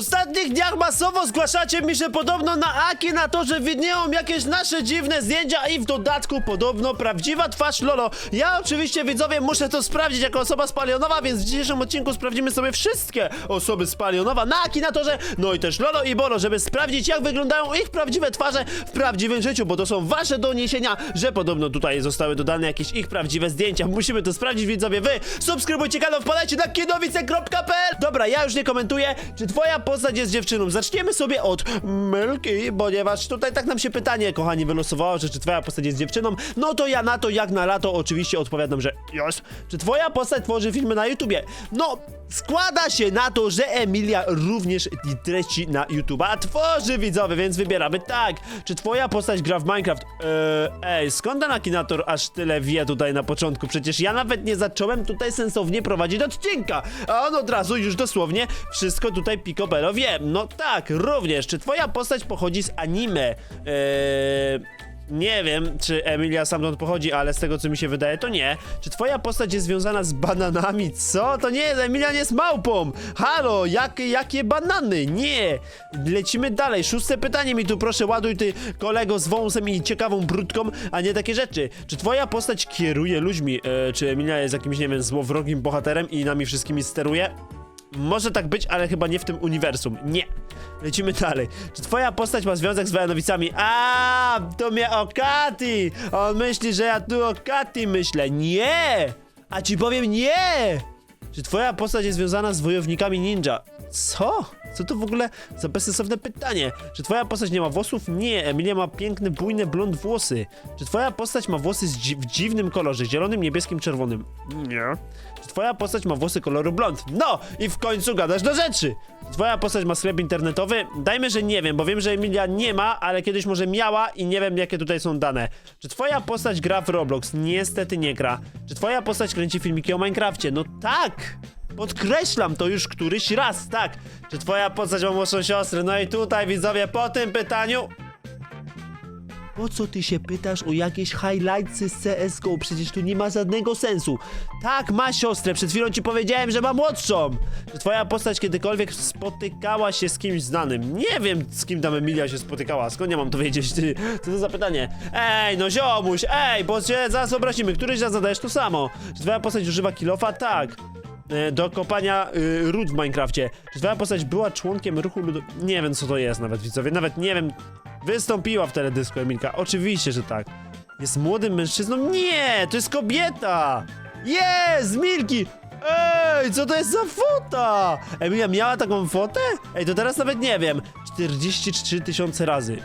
ostatnich dniach masowo zgłaszacie mi, że podobno na Aki na to, że widnieją jakieś nasze dziwne zdjęcia i w dodatku podobno prawdziwa twarz Lolo. Ja oczywiście widzowie muszę to sprawdzić jako osoba z Palionowa, więc w dzisiejszym odcinku sprawdzimy sobie wszystkie osoby z Palionowa na Akinatorze, no i też Lolo i Bolo, żeby sprawdzić jak wyglądają ich prawdziwe twarze w prawdziwym życiu, bo to są wasze doniesienia, że podobno tutaj zostały dodane jakieś ich prawdziwe zdjęcia. Musimy to sprawdzić widzowie, wy subskrybujcie kanał, wpadajcie na kinowice.pl Dobra, ja już nie komentuję, czy twoja postać jest dziewczyną. Zaczniemy sobie od Melki, ponieważ tutaj tak nam się pytanie, kochani, wylosowało, że czy twoja postać jest dziewczyną. No to ja na to jak na lato oczywiście odpowiadam, że jest. Czy twoja postać tworzy filmy na YouTubie? No, składa się na to, że Emilia również treści na YouTube'a tworzy widzowie, więc wybieramy tak. Czy twoja postać gra w Minecraft? Eee, ej, skąd ten Akinator aż tyle wie tutaj na początku? Przecież ja nawet nie zacząłem tutaj sensownie prowadzić odcinka, a on od razu już dosłownie wszystko tutaj Picobello wie. No tak, również. Czy twoja postać pochodzi z anime? Eee... Nie wiem, czy Emilia stamtąd pochodzi, ale z tego co mi się wydaje, to nie. Czy twoja postać jest związana z bananami? Co? To nie Emilia nie jest małpą! Halo, jakie, jakie banany? Nie! Lecimy dalej. Szóste pytanie mi tu proszę ładuj ty kolego z wąsem i ciekawą brudką, a nie takie rzeczy. Czy twoja postać kieruje ludźmi? E, czy Emilia jest jakimś, nie wiem, złowrogim bohaterem i nami wszystkimi steruje? Może tak być, ale chyba nie w tym uniwersum. Nie. Lecimy dalej. Czy twoja postać ma związek z Wojanowicami? A, to mnie o Kati! On myśli, że ja tu o Kati myślę. Nie! A ci powiem nie! Czy twoja postać jest związana z wojownikami ninja? Co? Co to w ogóle za bezsensowne pytanie? Czy twoja postać nie ma włosów? Nie, Emilia ma piękne, bujne blond włosy. Czy twoja postać ma włosy dzi w dziwnym kolorze, zielonym, niebieskim, czerwonym? Nie. Czy twoja postać ma włosy koloru blond? No! I w końcu gadasz do rzeczy! Czy twoja postać ma sklep internetowy? Dajmy, że nie wiem, bo wiem, że Emilia nie ma, ale kiedyś może miała i nie wiem, jakie tutaj są dane. Czy twoja postać gra w Roblox? Niestety nie gra. Czy twoja postać kręci filmiki o Minecrafcie? No tak! Podkreślam to już któryś raz, tak. Czy twoja postać ma młodszą siostrę? No i tutaj widzowie, po tym pytaniu... Po co ty się pytasz o jakieś highlightsy z CSGO? Przecież tu nie ma żadnego sensu. Tak, ma siostrę, przed chwilą ci powiedziałem, że ma młodszą. Czy twoja postać kiedykolwiek spotykała się z kimś znanym? Nie wiem, z kim tam Emilia się spotykała, skąd ja mam to wiedzieć? Ty, co to za pytanie? Ej, no ziomuś, ej, bo się zaraz obrazimy, któryś raz zadajesz to samo. Czy twoja postać używa kilofa? Tak do kopania y, ród w Minecrafcie. Czy twoja postać była członkiem ruchu ludu... Nie wiem co to jest nawet widzowie, nawet nie wiem. Wystąpiła w teledysku Emilka, oczywiście, że tak. Jest młodym mężczyzną? Nie, to jest kobieta! Jest, Milki! Ej, co to jest za fota? Emilia miała taką fotę? Ej, to teraz nawet nie wiem. 43 tysiące razy.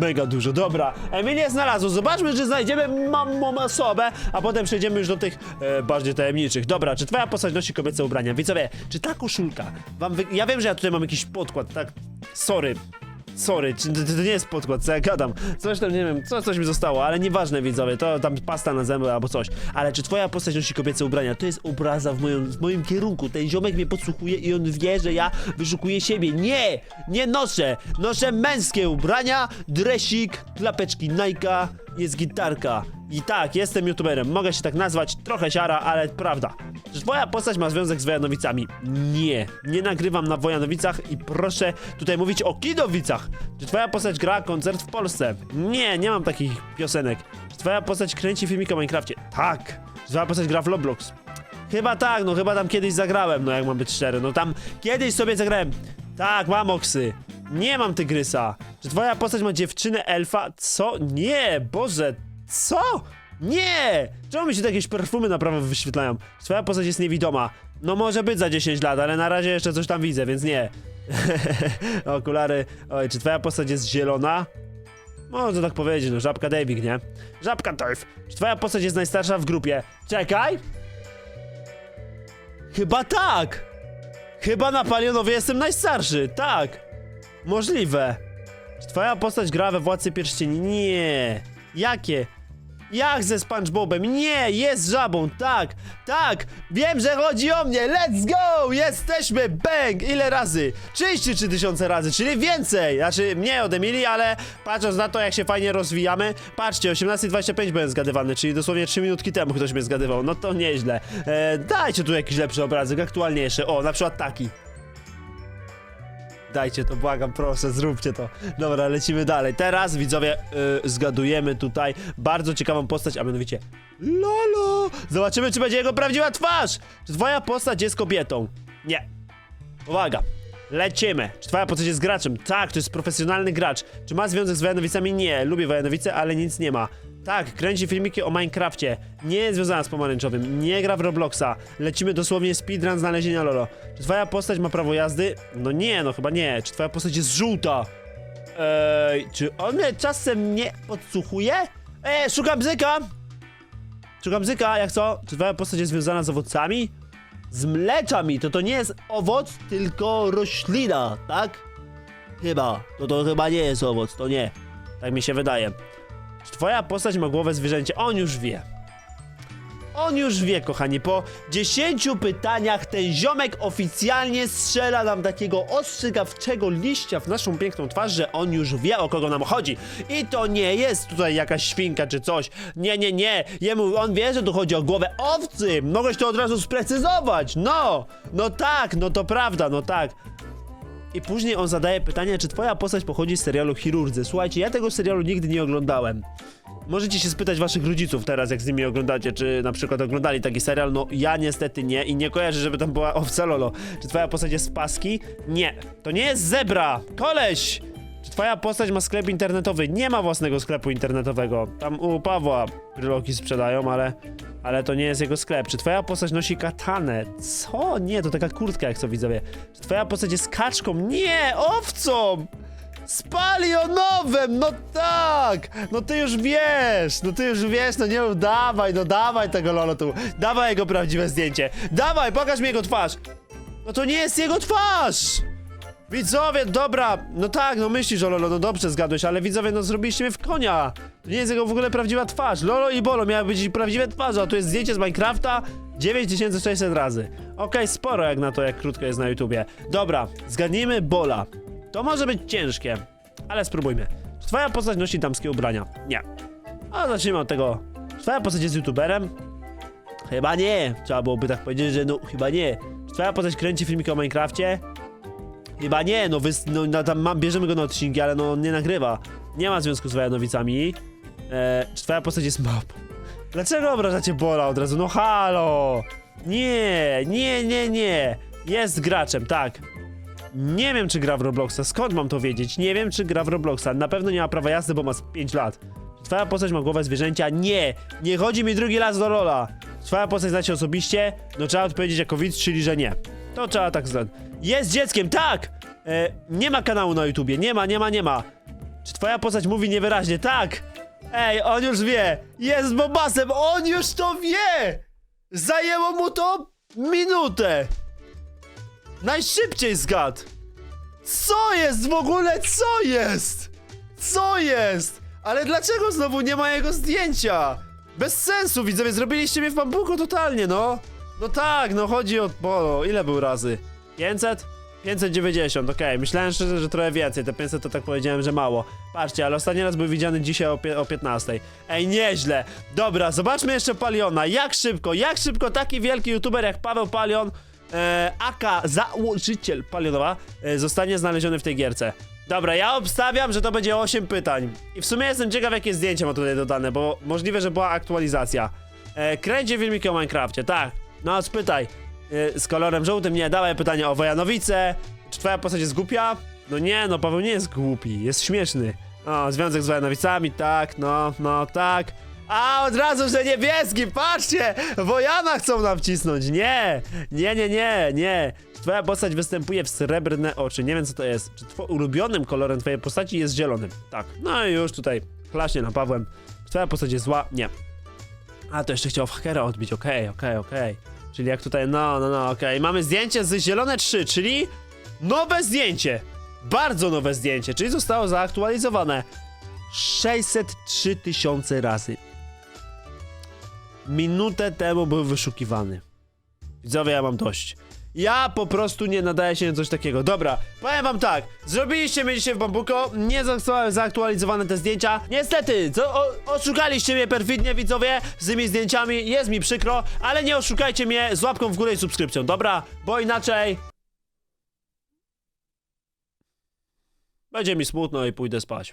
Mega dużo, dobra. Emilia znalazło. Zobaczmy, czy znajdziemy mamą osobę, a potem przejdziemy już do tych e, bardziej tajemniczych. Dobra, czy twoja postać nosi kobiece ubrania? Widzowie, czy ta koszulka wam wy... Ja wiem, że ja tutaj mam jakiś podkład, tak? Sorry. Sorry, to, to nie jest podkład, co ja gadam. Coś tam, nie wiem, co, coś mi zostało, ale nieważne widzowie, to tam pasta na zęby albo coś. Ale czy twoja postać nosi kobiece ubrania? To jest obraza w moim, w moim kierunku. Ten ziomek mnie podsłuchuje i on wie, że ja wyszukuję siebie. Nie! Nie noszę! Noszę męskie ubrania, dresik, klapeczki Nike'a, jest gitarka. I tak, jestem youtuberem, mogę się tak nazwać, trochę siara, ale prawda. Czy twoja postać ma związek z Wojanowicami? Nie, nie nagrywam na Wojanowicach i proszę tutaj mówić o Kidowicach. Czy twoja postać gra koncert w Polsce? Nie, nie mam takich piosenek. Czy twoja postać kręci filmik o Minecrafcie? Tak. Czy twoja postać gra w Roblox? Chyba tak, no chyba tam kiedyś zagrałem, no jak mam być szczery, no tam kiedyś sobie zagrałem. Tak, mam oksy. Nie mam tygrysa. Czy twoja postać ma dziewczynę elfa? Co? Nie, Boże, co? Nie! Czemu mi się tu jakieś perfumy na prawo wyświetlają? Twoja postać jest niewidoma. No może być za 10 lat, ale na razie jeszcze coś tam widzę, więc nie. Okulary. Oj, czy twoja postać jest zielona? Można tak powiedzieć, no żabka Davik, nie? Żabka Turf. Czy twoja postać jest najstarsza w grupie? Czekaj! Chyba tak! Chyba na Palionowie jestem najstarszy, tak! Możliwe. Czy twoja postać gra we Władcy Pierścieni? Nie. Jakie? Jak ze SpongeBobem? Nie, jest żabą, tak, tak, wiem, że chodzi o mnie, let's go, jesteśmy, bang, ile razy? 33 tysiące razy, czyli więcej, znaczy mniej od Emilii, ale patrząc na to, jak się fajnie rozwijamy, patrzcie, 18.25 byłem zgadywany, czyli dosłownie 3 minutki temu ktoś mnie zgadywał, no to nieźle. E, dajcie tu jakiś lepszy obrazek, aktualniejszy, o, na przykład taki. Dajcie to, błagam, proszę, zróbcie to. Dobra, lecimy dalej. Teraz, widzowie, yy, zgadujemy tutaj bardzo ciekawą postać, a mianowicie Lolo! Zobaczymy, czy będzie jego prawdziwa twarz! Czy twoja postać jest kobietą? Nie. Uwaga. Lecimy. Czy twoja postać jest graczem? Tak, to jest profesjonalny gracz. Czy ma związek z Wojanowicami? Nie. Lubię Wojanowice, ale nic nie ma. Tak, kręci filmiki o Minecrafcie. Nie jest związana z pomarańczowym. Nie gra w Robloxa. Lecimy dosłownie speedrun znalezienia Lolo. Czy twoja postać ma prawo jazdy? No nie, no chyba nie. Czy twoja postać jest żółta? Ej, czy on mnie czasem nie podsłuchuje? Ej, szukam bzyka! Szukam bzyka, jak co? Czy twoja postać jest związana z owocami? Z mleczami, to to nie jest owoc, tylko roślina, tak? Chyba, to to chyba nie jest owoc, to nie. Tak mi się wydaje. Twoja postać ma głowę zwierzęcia? On już wie. On już wie, kochani, po 10 pytaniach ten ziomek oficjalnie strzela nam takiego ostrzegawczego liścia w naszą piękną twarz, że on już wie, o kogo nam chodzi. I to nie jest tutaj jakaś świnka czy coś. Nie, nie, nie. Jemu, on wie, że tu chodzi o głowę owcy. Mogłeś to od razu sprecyzować. No, no tak, no to prawda, no tak. I później on zadaje pytanie, czy twoja postać pochodzi z serialu Chirurdzy. Słuchajcie, ja tego serialu nigdy nie oglądałem. Możecie się spytać waszych rodziców teraz, jak z nimi oglądacie, czy na przykład oglądali taki serial. No ja niestety nie i nie kojarzę, żeby tam była owca Lolo. Czy twoja postać jest z paski? Nie. To nie jest zebra! Koleś! Czy twoja postać ma sklep internetowy? Nie ma własnego sklepu internetowego. Tam u Pawła bryloki sprzedają, ale... Ale to nie jest jego sklep. Czy twoja postać nosi katanę? Co? Nie, to taka kurtka, jak co widzowie. Czy twoja postać jest kaczką? Nie! Owcą! Spalionowem, no tak! No ty już wiesz, no ty już wiesz, no nie dawaj, no dawaj tego Lolo tu. Dawaj jego prawdziwe zdjęcie. Dawaj, pokaż mi jego twarz. No to nie jest jego twarz! Widzowie, dobra, no tak, no myślisz o Lolo, no dobrze zgadłeś, ale widzowie, no zrobiliście mnie w konia. To nie jest jego w ogóle prawdziwa twarz. Lolo i Bolo miały być prawdziwe twarze, a tu jest zdjęcie z Minecrafta 9600 razy. Okej, sporo jak na to, jak krótko jest na YouTubie. Dobra, zgadnijmy Bola. To może być ciężkie, ale spróbujmy. Czy twoja postać nosi damskie ubrania? Nie. A zacznijmy od tego. Czy twoja postać jest youtuberem? Chyba nie. Trzeba byłoby tak powiedzieć, że no chyba nie. Czy twoja postać kręci filmiki o Minecrafcie? Chyba nie, no, wys, no tam bierzemy go na odcinki, ale no on nie nagrywa. Nie ma związku z Wojanowicami. E, czy twoja postać jest mapą? Dlaczego obrażacie Bola od razu? No halo! Nie, nie, nie, nie. Jest graczem, tak. Nie wiem, czy gra w Robloxa. Skąd mam to wiedzieć? Nie wiem, czy gra w Robloxa. Na pewno nie ma prawa jazdy, bo ma z 5 lat. Czy twoja postać ma głowę zwierzęcia? Nie! Nie chodzi mi drugi raz do Lola. Czy twoja postać znacie osobiście? No trzeba odpowiedzieć jako widz, czyli że nie. To trzeba tak zdać. Jest dzieckiem, tak! E, nie ma kanału na YouTubie. Nie ma, nie ma, nie ma. Czy twoja postać mówi niewyraźnie? Tak! Ej, on już wie! Jest bobasem! On już to wie! Zajęło mu to minutę! Najszybciej zgadł! Co jest w ogóle? Co jest? Co jest? Ale dlaczego znowu nie ma jego zdjęcia? Bez sensu, widzowie, zrobiliście mnie w bambuku totalnie, no. No tak, no chodzi o Bolo. Ile był razy? 500? 590, okej. Myślałem szczerze, że trochę więcej. Te 500 to tak powiedziałem, że mało. Patrzcie, ale ostatni raz był widziany dzisiaj o, o 15. Ej, nieźle. Dobra, zobaczmy jeszcze Paliona. Jak szybko, jak szybko taki wielki youtuber jak Paweł Palion, e, aka założyciel Palionowa, e, zostanie znaleziony w tej gierce. Dobra, ja obstawiam, że to będzie 8 pytań. I w sumie jestem ciekaw, jakie zdjęcie ma tutaj dodane, bo możliwe, że była aktualizacja. E, kręci filmiki o Minecrafcie, tak. No, spytaj. E, z kolorem żółtym, nie, dawaj pytanie o Wojanowice. Czy twoja postać jest głupia? No nie, no Paweł nie jest głupi, jest śmieszny. O, związek z Wojanowicami, tak, no, no, tak. A, od razu, że niebieski, patrzcie! Wojana chcą nam wcisnąć, nie! Nie, nie, nie, nie. Twoja postać występuje w srebrne oczy, nie wiem co to jest. Czy two- ulubionym kolorem twojej postaci jest zielonym? Tak, no i już tutaj klaśnie na Pawłem. Czy twoja postać jest zła? Nie. A, to jeszcze chciał hakera odbić, okej, okej, okej. Czyli jak tutaj, no, no, no, okej. Mamy zdjęcie z zielone 3, czyli nowe zdjęcie. Bardzo nowe zdjęcie, czyli zostało zaaktualizowane 603 tysiące razy. Minutę temu był wyszukiwany. Widzowie, ja mam dość. Ja po prostu nie nadaję się na coś takiego. Dobra, powiem wam tak. Zrobiliście mnie dzisiaj w bambuko, nie zostały zaaktualizowane te zdjęcia. Niestety, co, o, oszukaliście mnie perfidnie, widzowie, z tymi zdjęciami. Jest mi przykro, ale nie oszukajcie mnie z łapką w górę i subskrypcją, dobra? Bo inaczej Będzie mi smutno i pójdę spać.